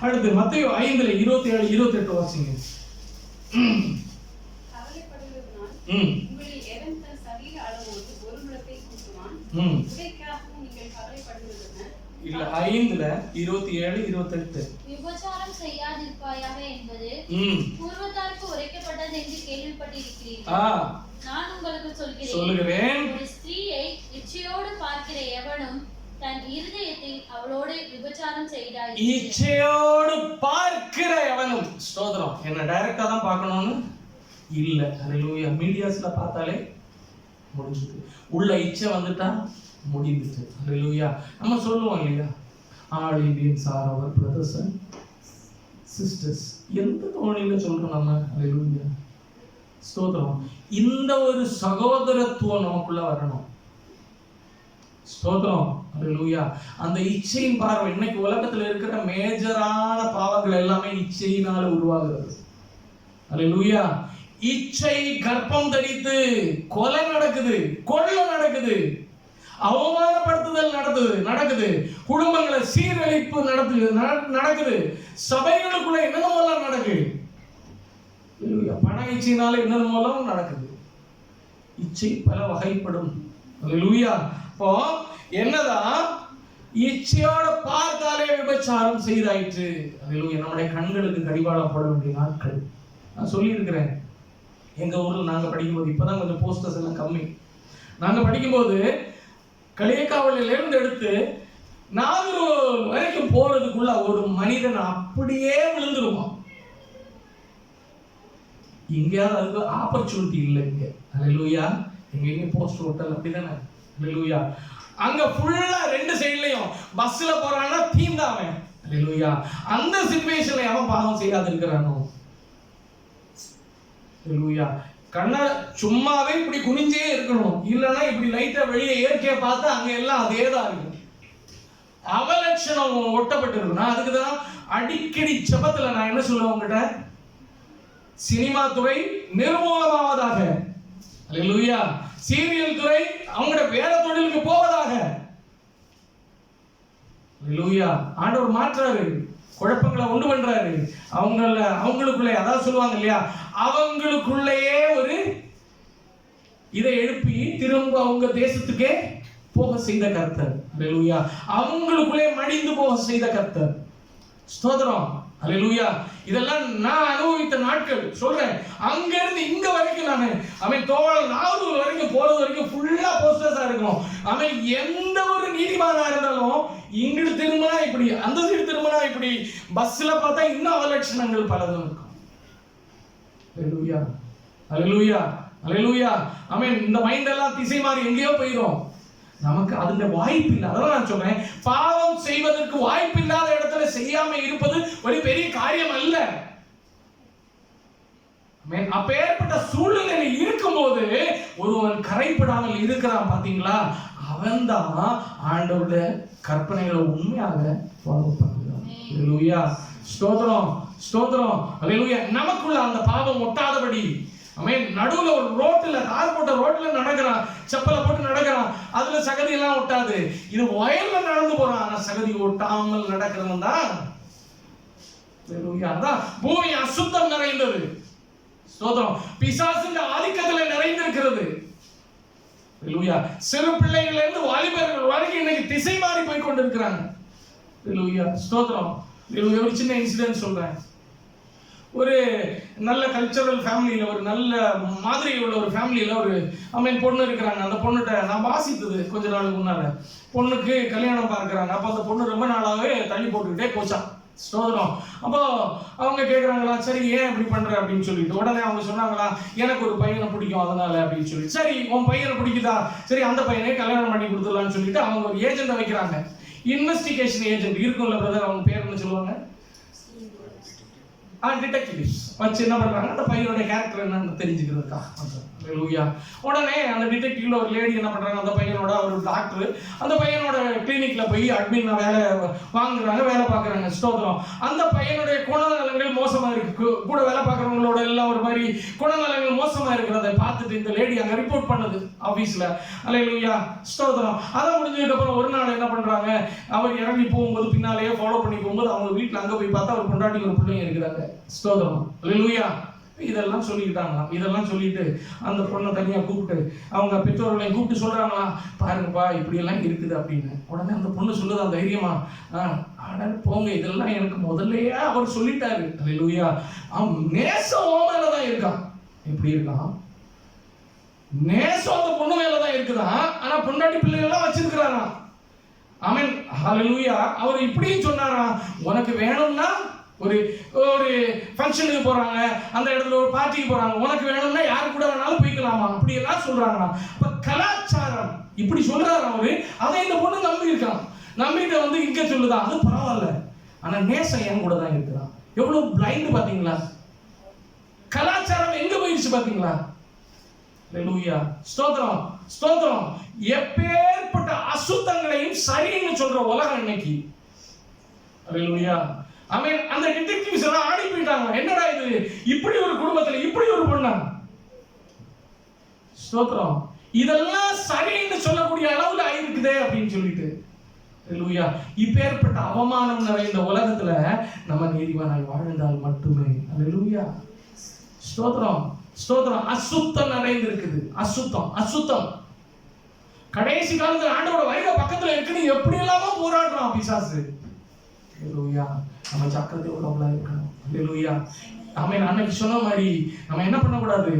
அடுத்து மத்திய ஐந்துல இருபத்தி ஏழு இருபத்தி எட்டு வாசிங்க ம். இல்ல ஐந்துல இருபத்தி ஏழு இருபத்தெட்டு. விபச்சாரம் செய்யாதிருப்பாயாக என்பது ம். பூர்வத்தாருக்கு உரைக்கப்பட்டது என்று கேள்விப்பட்டிருக்கிறீர்கள். ஆ. நான் உங்களுக்கு சொல்கிறேன். சொல்லுகிறேன் ஒரு ஸ்திரீயை இச்சையோடு பார்க்கிற எவனும் தன் இருதயத்தில் அவளோடு விபச்சாரம் செய்தாய் இச்சையோடு பார்க்கிற எவனும் ஸ்தோத்திரம். என்ன டைரக்டா தான் பார்க்கணும்னு? இல்ல. ஹalleluya மீடியாஸ்ல பார்த்தாலே முடிஞ்சது. உள்ள இச்சை வந்துட்டா முடிஞ்சுது ஹalleluya நம்ம சொல்லுவோம் இல்லையா? ஆல் இந்தியன் சார் அவர் பிரதர்ஸ் அண்ட் சிஸ்டர்ஸ் எந்த தோணியில சொல்றோம் நம்ம? ஹalleluya ஸ்தோத்திரம். இந்த ஒரு சகோதரத்துவம் நமக்குள்ள வரணும். ஸ்தோத்திரம். அந்த இச்சையின் பார்வை இன்னைக்கு உலகத்துல இருக்கிற மேஜரான பாவங்கள் எல்லாமே இச்சையினால உருவாகிறது. அல்லூயா இச்சை கர்ப்பம் தரித்து கொலை நடக்குது கொள்ளை நடக்குது அவமானப்படுத்துதல் நடக்குது நடக்குது. குடும்பங்களை சீரழிப்பு நடக்குது நடக்குது. சபைகளுக்குள்ள என்னென்னமோலாம் நடக்குது பண இச்சையினால என்னென்னமோலாம் நடக்குது. இச்சை பல வகைப்படும். அல்லேலூயா இப்போ என்னதான்? இச்சையோட பார்த்தாலே விபச்சாரம் செய்தாயிற்று. அல்லேலூயா என்னுடைய கண்களுக்கு கடிவாளம் போட வேண்டிய நாட்கள். நான் சொல்லியிருக்கிறேன். எங்க ஊர்ல நாங்க படிக்கும்போது இப்பதான் கொஞ்சம் போஸ்டர்ஸ் எல்லாம் கம்மி. நாங்க படிக்கும்போது களியக்காவலில் இருந்து எடுத்து நாகூர் வரைக்கும் போறதுக்குள்ள ஒரு மனிதன் அப்படியே விழுந்துருவான். எங்கேயாவது அதுக்கு ஆப்பர்ச்சுனிட்டி இல்லை இங்க. எங்க எங்கேயுமே போஸ்டர் ஹோட்டல் அப்படிதானே? அல்லேலூயா அங்க ஃபுல்லா ரெண்டு சைடுலயும் பஸ்ல போறான்னா தீம் தான் அவன். அல்லேலூயா அந்த சிச்சுவேஷன்ல அவன் பாவம் செய்யாது இருக்கிறானோ அல்லேலூயா கண்ணை சும்மாவே இப்படி குனிஞ்சே இருக்கணும். இல்லைன்னா இப்படி லைட்டா வெளியே இயற்கையை பார்த்து அங்க எல்லாம் அதே தான் இருக்கும். அவலட்சணம் ஒட்டப்பட்டு இருக்கும் நான் அதுக்கு தான் அடிக்கடி ஜெபத்துல நான் என்ன சொல்லுவேன் உங்ககிட்ட? சினிமா துறை நிர்மூலமாவதாக. அல்லேலூயா சீரியல் துறை அவங்களோட வேற தொழிலுக்கு போவதாக. லூயா ஆண்டவர் மாற்றாரு குழப்பங்களை உண்டு பண்றாரு. அவங்கள அவங்களுக்குள்ளே அதான் சொல்லுவாங்க இல்லையா? அவங்களுக்குள்ளேயே ஒரு இதை எழுப்பி திரும்ப அவங்க தேசத்துக்கே போக செய்த கர்த்தர். அவங்களுக்குள்ளே மடிந்து போக செய்த கர்த்தர். ஸ்தோத்திரம். அல்லேலூயா இதெல்லாம் நான் அனுபவித்த நாட்கள். சொல்றேன். அங்க இருந்து இங்க வரைக்கும் நான். அவன் தோழல் நாகூர் வரைக்கும் போறது வரைக்கும் ஃபுல்லா போஸ்டர்ஸா இருக்கும் அவன் எந்த ஒரு நீதிமானா இருந்தாலும் இங்கிட்டு திரும்பினா இப்படி அந்த சைடு திரும்பினா இப்படி பஸ்ல பார்த்தா இன்னும் அவலட்சணங்கள் பலதும் இருக்கும். அல்லேலூயா அல்லேலூயா அல்லேலூயா அவன் இந்த மைண்ட் எல்லாம் திசை மாறி எங்கேயோ போயிடும் நமக்கு அதுல வாய்ப்பு இல்லை அதான் நான் சொல்றேன் பாவம் செய்வதற்கு வாய்ப்பு இல்லாத இடத்துல செய்யாம இருப்பது ஒரு பெரிய காரியம் அல்ல. ஆமென். அப்பேற்பட்ட சூழ்நிலையில் இருக்கும்போது ஒருவன் கரைப்படாமல் இருக்கிறான் பாத்தீங்களா அவன்தான் ஆண்டவருடைய கற்பனைகளை உண்மையாக ஃபாலோ பண்ணுகிறான். ஸ்தோத்திரம் ஸ்தோத்திரம். நமக்குள்ள அந்த பாவம் ஒட்டாதபடி நடுவுல ஒரு ரோட்ல கார் போட்ட ரோட்ல நடக்கிறான். செப்பலை போட்டு நடக்கிறான். அதுல சகதி எல்லாம் ஒட்டாது. இது வயல்ல நடந்து போறான். ஆனா சகதி ஒட்டாமல் நடக்கிறவன் தான். அதான் பூமி அசுத்தம் நிறைந்தது. ஸ்தோத்திரம். பிசாசுங்க ஆதிக்கத்துல நிறைந்திருக்கிறது. அல்லேலூயா. சிறு பிள்ளைகள்ல இருந்து வாலிபர்கள் வரைக்கும் இன்னைக்கு திசை மாறி போய் கொண்டிருக்கிறாங்க. அல்லேலூயா. ஸ்தோத்திரம். ஒரு சின்ன இன்சிடென்ட் சொல்றேன். ஒரு நல்ல கல்ச்சரல் ஃபேமிலியில் ஒரு நல்ல மாதிரி உள்ள ஒரு ஃபேமிலியில் ஒரு அம்மன் பொண்ணு இருக்கிறாங்க. அந்த பொண்ணுகிட்ட நான் வாசித்தது கொஞ்ச நாளுக்கு முன்னால். பொண்ணுக்கு கல்யாணம் பார்க்குறாங்க. அப்போ அந்த பொண்ணு ரொம்ப நாளாகவே தள்ளி போட்டுக்கிட்டே போச்சான் சோதனம். அப்போ அவங்க கேட்குறாங்களா சரி ஏன் இப்படி பண்ணுற அப்படின்னு சொல்லிட்டு. உடனே அவங்க சொன்னாங்களா எனக்கு ஒரு பையனை பிடிக்கும் அதனால அப்படின்னு சொல்லி சரி உன் பையனை பிடிக்குதா? சரி அந்த பையனே கல்யாணம் பண்ணி கொடுத்துடலாம்னு சொல்லிட்டு அவங்க ஒரு ஏஜென்ட்டை வைக்கிறாங்க. இன்வெஸ்டிகேஷன் ஏஜென்ட் இருக்கும்ல பிரதர் அவங்க பேர் என்ன சொல்லுவாங்க? ஆ டிடெக்டிவ்ஸ் வச்சு என்ன பண்ணுறாங்க அந்த பையனுடைய கேரக்டர் என்னன்னு தெரிஞ்சுக்கிறதுக்காக பண்றாங்க. லூயா உடனே அந்த டிடெக்டிவ்ல ஒரு லேடி என்ன பண்றாங்க? அந்த பையனோட ஒரு டாக்டர் அந்த பையனோட கிளினிக்ல போய் அட்மின் வேலை வாங்குறாங்க வேலை பார்க்குறாங்க ஸ்தோத்திரம். அந்த பையனுடைய குணநலங்கள் மோசமா இருக்கு. கூட வேலை பார்க்குறவங்களோட எல்லாம் ஒரு மாதிரி குணநலங்கள் மோசமா இருக்கிறத பார்த்துட்டு இந்த லேடி அங்கே ரிப்போர்ட் பண்ணுது ஆபீஸ்ல அல்லேலூயா ஸ்தோத்திரம். அதை முடிஞ்சதுக்கு அப்புறம் ஒரு நாள் என்ன பண்றாங்க? அவர் இறங்கி போகும்போது பின்னாலேயே ஃபாலோ பண்ணி போகும்போது அவங்க வீட்டில் அங்கே போய் பார்த்தா ஒரு பொண்டாட்டி ஒரு பிள்ளைங்க இருக்கிறாங்க. ஸ்தோத்திரம். லூயா இதெல்லாம் சொல்லிக்கிட்டாங்களாம். இதெல்லாம் சொல்லிட்டு அந்த பொண்ணை தனியாக கூப்பிட்டு அவங்க பெற்றோர்களையும் கூப்பிட்டு சொல்றாங்களா? பாருங்கப்பா இப்படியெல்லாம் இருக்குது அப்படின்னு. உடனே அந்த பொண்ணு சொல்லுதா தைரியமா ஆ போங்க இதெல்லாம் எனக்கு முதல்லயே அவர் சொல்லிட்டாரு. லூயா அவன் நேசம் உன் மேல தான் இருக்கான் எப்படி இருக்கான் நேசம் அந்த பொண்ணு மேல தான் இருக்குதான் ஆனா பொண்டாட்டி பிள்ளைகள்லாம் வச்சிருக்கிறாராம் ஆமென் ஹalleluya. அவர் இப்படியும் சொன்னாராம் உனக்கு வேணும்னா ஒரு ஒரு ஃபங்க்ஷனுக்கு போறாங்க அந்த இடத்துல ஒரு பார்ட்டிக்கு போறாங்க. உனக்கு வேணும்னா யாரு கூட வேணாலும் போய்க்கலாமா? அப்படி எல்லாம் சொல்றாங்களாம் அப்ப கலாச்சாரம் இப்படி சொல்றாரு அவரு. அதை இந்த பொண்ணு நம்பி இருக்கான் நம்பிட்டு வந்து இங்க சொல்லுதான் அது பரவாயில்ல. ஆனா நேசம் என் கூட தான் இருக்கிறான் எவ்வளவு பிளைண்ட் பாத்தீங்களா கலாச்சாரம் எங்க போயிடுச்சு பாத்தீங்களா லூயா ஸ்தோத்திரம் ஸ்தோத்திரம். எப்பேற்பட்ட அசுத்தங்களையும் சரின்னு சொல்ற உலகம் இன்னைக்கு. ஹalleluya அவன் அந்த டிடெக்டிவ்ஸ் எல்லாம் ஆடி போயிட்டாங்க. என்னடா இது? இப்படி ஒரு குடும்பத்துல இப்படி ஒரு பொண்ணா? ஸ்தோத்திரம். இதெல்லாம் சரின்னு சொல்லக்கூடிய அளவுல ஆயிருக்குதே அப்படின்னு சொல்லிட்டு. ஹalleluya. இப்பேற்பட்ட அவமானம் நிறைந்த உலகத்துல நம்ம நீதிமானாய் வாழ்ந்தால் மட்டுமே. ஹalleluya. ஸ்தோத்திரம். ஸ்தோத்திரம். அசுத்தம் நிறைந்திருக்குது. அசுத்தம். அசுத்தம். கடைசி காலத்துல ஆண்டோட வயது பக்கத்துல இருக்குன்னு எப்படி இல்லாம போராடுறான் பிசாசு. லூயா நம்ம சக்கரத்தை உள்ளவங்களா இருக்கணும். ஹalleluya ஆமென் அன்னைக்கு சொன்ன மாதிரி நம்ம என்ன பண்ணக்கூடாது?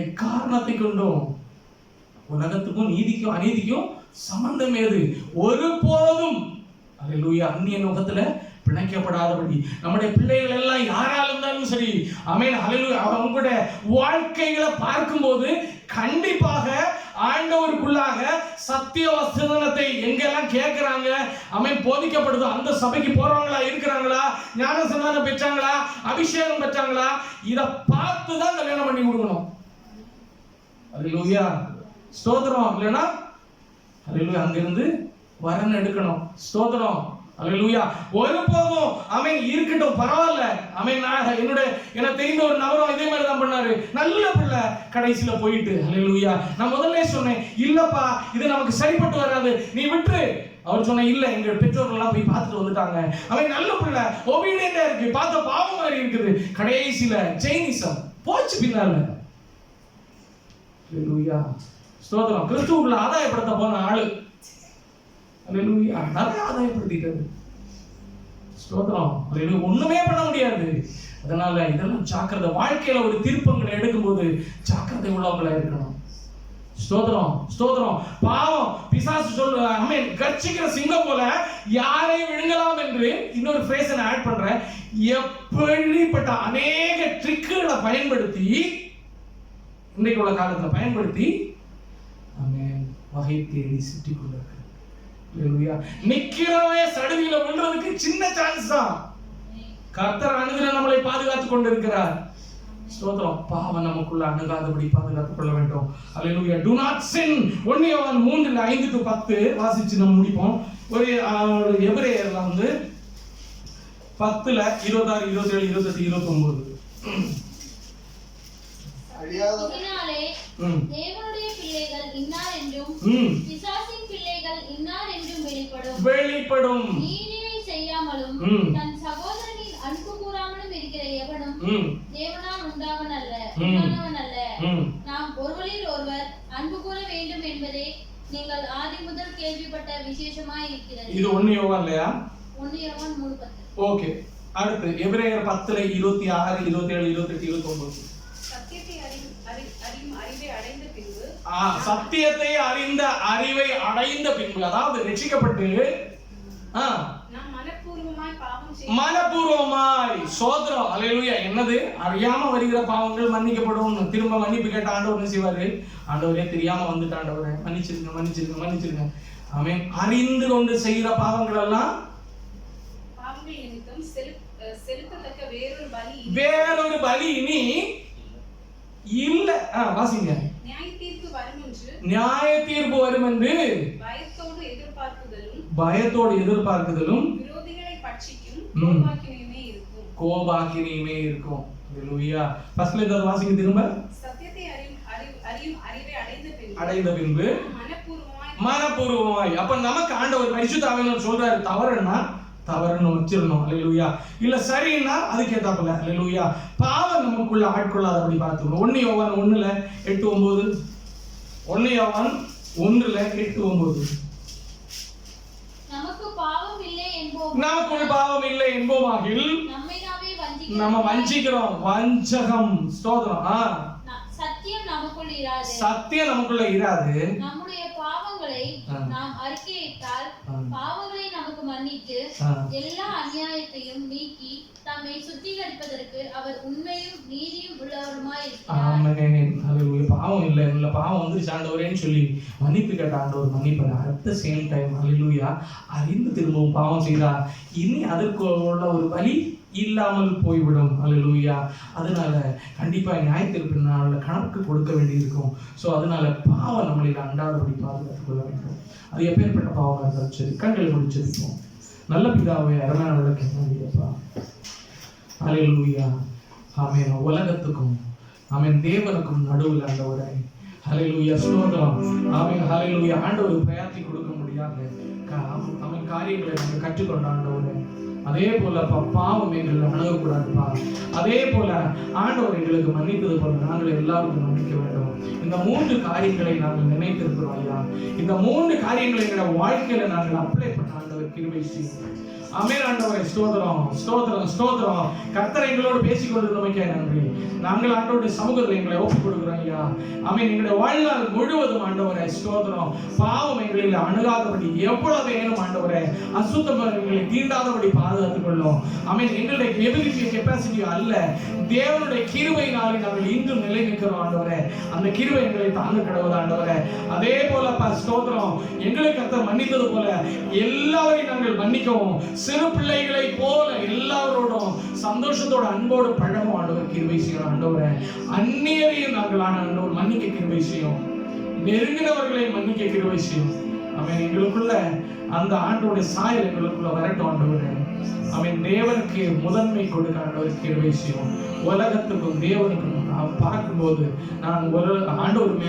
எக்காரணத்தை கொண்டும் உலகத்துக்கும் நீதிக்கும் அநீதிக்கும் சம்பந்தம் ஏது ஒருபோதும் அல்லேலூயா அந்நிய நோகத்துல பிணைக்கப்படாதபடி. நம்முடைய பிள்ளைகள் எல்லாம் யாரா இருந்தாலும் சரி அமேன் அவங்க அவங்களுடைய வாழ்க்கைகளை பார்க்கும்போது கண்டிப்பாக ஆண்டவருக்குள்ளாக சத்திய வசனத்தை எங்கெல்லாம் கேட்கிறாங்க? அமேன் போதிக்கப்படுதோ. அந்த சபைக்கு போறவங்களா இருக்கிறாங்களா? ஞான சந்தானம் பெற்றாங்களா? அபிஷேகம் பெற்றாங்களா? இதை பார்த்து தான் கல்யாணம் பண்ணி கொடுக்கணும். அல்லேலூயா ஸ்தோத்திரம் இல்லைன்னா அல்லேலூயா அங்கிருந்து வரன் எடுக்கணும். ஸ்தோத்திரம். அல்லேலூயா ஒருபோதும் அவன் இருக்கட்டும். பரவாயில்ல. அவன் நான் என்னோட எனக்கு தெரிந்த ஒரு நபரும் இதே மாதிரி தான் பண்ணாரு. நல்ல பிள்ளை. கடைசியில் போயிட்டு அல்லேலூயா நான் முதல்ல சொன்னேன் இல்லப்பா இது நமக்கு சரிப்பட்டு வராது. நீ விட்டுரு. அவர் சொன்ன இல்ல எங்க பெற்றோர்கள்லாம் போய் பார்த்துட்டு வந்துட்டாங்க. அவன் நல்ல பிள்ளை. ஒபீடியண்டா இருக்கு. பார்த்த பாவம் மாதிரி இருக்குது. கடைசியில ஜெயினிசம் போச்சு பின்னால. ஸ்தோத்திரம். கிறிஸ்துவுக்குள்ள ஆதாயப்படுத்த போன ஆளு. அல்லேலூயா நிறைய ஆதாயப்படுத்திட்டாரு. ஸ்தோத்திரம். அல்லேலூயா ஒண்ணுமே பண்ண முடியாது. அதனால இதெல்லாம் ஜாக்கிரதை. வாழ்க்கையில ஒரு திருப்பங்களை எடுக்கும்போது ஜாக்கிரதை உள்ளவங்களா இருக்கணும். ஸ்தோத்திரம். ஸ்தோத்திரம். பாவம். பிசாசு சொல்ல அமீன் கர்ச்சிக்கிற சிங்கம் போல யாரை விழுங்கலாம் என்று இன்னொரு ஃப்ரேஸை நான் ஆட் பண்றேன். எப்படிப்பட்ட அநேக ட்ரிக்குகளை பயன்படுத்தி இன்னைக்கு உள்ள காலத்தில் பயன்படுத்தி ஆமென் வகை தேடி சுற்றி நிக்கிறவன் சடுதியில விழுறதுக்கு சின்ன சான்ஸ் தான். கர்த்தர் அணுகிற நம்மளை பாதுகாத்துக் கொண்டிருக்கிறார். ஸ்தோத்திரம். பாவம் நமக்குள்ள அணுகாதபடி பாதுகாத்துக் கொள்ள வேண்டும். அல்லேலூயா டு நாட் சின் ஒன்னியவன் மூன்றுல ஐந்து டு பத்து வாசிச்சு நம்ம முடிப்போம். ஒரு எபிரேயர்ல வந்து பத்துல இருபத்தாறு இருபத்தேழு இருபத்தெட்டு இருபத்தொன்பது அழியாத தேவனுடைய பிள்ளைகள் இன்னார் என்றும் ம் பிசாசின் பிள்ளைகள் இன்னார் என்றும் வெளிப்படும். செய்யாமலும். தன் சகோதரனின் அன்பு கூறாமலும் இருக்கிற எவனும் தேவனால் உண்டாவன் அல்ல. உண்டானவன் அல்ல நாம் ஒருவரில் ஒருவர் அன்பு கூற வேண்டும் என்பதே நீங்கள் ஆதி முதல் கேள்விப்பட்ட விசேஷமாய் இருக்கிறது இது ஒண்ணு யோகா இல்லையா? ஒன்னியவன் மூணு பத்து. ஓகே. அடுத்து எபிரேயர் பத்துல இருபத்தி ஆறு இருபத்தி ஏழு இருபத்தெட்டு இருபத்தி சத்தியத்தை அறி- அறி- அறியும் அறிவை அடைந்த பின்பு ஆ, சத்தியத்தை அறிந்த அறிவை அடைந்த பின்பு அதாவது நாம் மனப்பூர்வமாய் சோதரம் அலையலுயா என்னது? அறியாம வருகிற பாவங்கள் மன்னிக்கப்படும். திரும்ப மன்னிப்பு கேட்ட ஆண்டவர் செய்வாரு? ஆண்டவரே தெரியாம வந்துட்டு ஆண்டவரே மன்னிச்சிருங்க மன்னிச்சிருங்க மன்னிச்சிருங்க. அவன் அறிந்து கொண்டு செய்கிற பாவங்கள் எல்லாம் வேறொரு பலி இனி இல்ல. ஆ, வாசிங்க. நியாய தீர்ப்பு வரும் என்று பயத்தோடு எதிர்பார்க்குதலும். கோபாக்கினையுமே இருக்கும். ஃபர்ஸ்ட்ல இருந்து வாசிங்க திரும்ப. அடைந்த பின் அடைந்த பின்பு மனப்பூர்வமாய் அப்ப நமக்கு ஆண்டவர் பரிசுத்தாவினர் சொல்றாரு. தவறுன்னா தவறுன்னு வச்சிடணும் அல்லேலூயா இல்ல சரின்னா அதுக்கு ஏத்தாப்புல அல்லேலூயா பாவம் நமக்குள்ள ஆட்கொள்ளாதபடி பார்த்துக்கணும். ஒன்னு யோவான் ஒண்ணுல எட்டு ஒன்பது. ஒன்னு யோவான் ஒன்றுல எட்டு ஒன்பது. நமக்கு பாவம் இல்லை என்போம். நமக்குள் பாவம் இல்லை என்போமாகில் நம்மை நாமே வஞ்சிக்கிறோம். வஞ்சகம். ஸ்தோத்திரம். ஆ. சத்தியம் நமக்குள் இராது. சத்தியம் நமக்குள்ள இராது. நம்முடைய பாவங்களை. நாம் அறிக்கையிட்டால். பாவங்களை நமக்கு மன்னித்து. எல்லா அநியாயத்தையும் நீக்கி தம்மை சுத்திகரிப்பதற்கு அவர் உண்மையும் நீதியும் உள்ளவருமாய் இருக்கிறார் பாவம் இல்லை. இல்ல பாவம் வந்து ஆண்டவரேன்னு சொல்லி மன்னிப்பு கேட்ட ஆண்டவர் மன்னிப்பார் அட் த சேம் டைம் ஹalleluya அறிந்து திரும்பவும் பாவம் செய்தா இனி அதற்கு உள்ள ஒரு வழி இல்லாமல் போய்விடும். ஹalleluya அதனால கண்டிப்பா நியாயத்திற்கு நாளில் கணக்கு கொடுக்க வேண்டியிருக்கும். ஸோ அதனால பாவம் நம்மளில் அண்டாதபடி பாதுகாத்துக் கொள்ள வேண்டும். அது எப்பேற்பட்ட பாவமாக இருந்தாலும் சரி கண்களை முடிச்சிருப்போம் நல்ல பிதாவை அருமையான விளக்கப்பா ஹalleluya ஆமென். உலகத்துக்கும் ஆமேன். தேவனுக்கும் நடுவில் ஆண்டவரே. ஹalleluya ஸ்தோத்திரம். ஆமேன். ஹalleluya ஆண்டவர் பிரயாத்தி கொடுக்க முடியாது அவன் காரியங்களை நாங்கள் கற்றுக்கொண்ட ஆண்டவரை. அதே போல பாவம் எங்களை அணுகக்கூடாதுப்பா. அதே போல ஆண்டவர் எங்களுக்கு மன்னித்தது போல நாங்கள் எல்லாருக்கும் மன்னிக்க வேண்டும். இந்த மூன்று காரியங்களை நாங்கள் நினைத்திருக்கிறோம் ஐயா. இந்த மூன்று காரியங்களை எங்களோட வாழ்க்கையில நாங்கள் அப்ளை பண்ண ஆண்டவர் கிருபை செய்யும் அமேன் ஆண்டவரை ஸ்தோத்திரம் ஸ்தோத்திரம் ஸ்தோத்திரம். கர்த்தர் எங்களோடு பேசிக் கொண்டிருந்தமைக்கே நன்றி. நாங்கள் ஆண்டோடைய சமூகத்தில் எங்களை ஒப்புக் கொடுக்குறோம் ஐயா. அமேன் எங்களுடைய வாழ்நாள் முழுவதும் ஆண்டவரை ஸ்தோத்திரம். பாவம் எங்களில் அணுகாதபடி எவ்வளவு வேணும் ஆண்டவரே அசுத்தம் எங்களை தீண்டாதபடி பாதுகாத்துக் கொள்ளும். அமேன் எங்களுடைய எபிலிட்டி கெப்பாசிட்டி அல்ல. தேவனுடைய கிருபையினாலே நாங்கள் இன்றும் நிலை நிற்கிறோம் ஆண்டவரே. அந்த கிருவை எங்களை தாங்க கிடவுது ஆண்டவரே. அதே போல பா ஸ்தோத்திரம். எங்களுக்கு கத்த மன்னித்தது போல எல்லாரையும் நாங்கள் மன்னிக்கவும். சிறு பிள்ளைகளை போல சந்தோஷத்தோட அன்போடு பழகும் ஆண்டவர் கிருபை செய்யும். ஆண்டவரே அந்நியரையும் நாங்களான ஆண்டவர் மன்னிக்க கிருபை செய்யும். நெருங்கினவர்களை மன்னிக்க கிருபை செய்யும். அவன் எங்களுக்குள்ள அந்த ஆண்டோடைய சாயல் எங்களுக்குள்ள வரட்டும் ஆண்டவர். அவன் தேவனுக்கு முதன்மை கொடுக்க ஆண்டவர் கிருபை செய்யும். உலகத்துக்கும் தேவனுக்கும் நான் பார்க்கும்போது நான் ஒரு ஆண்டவர் மேல்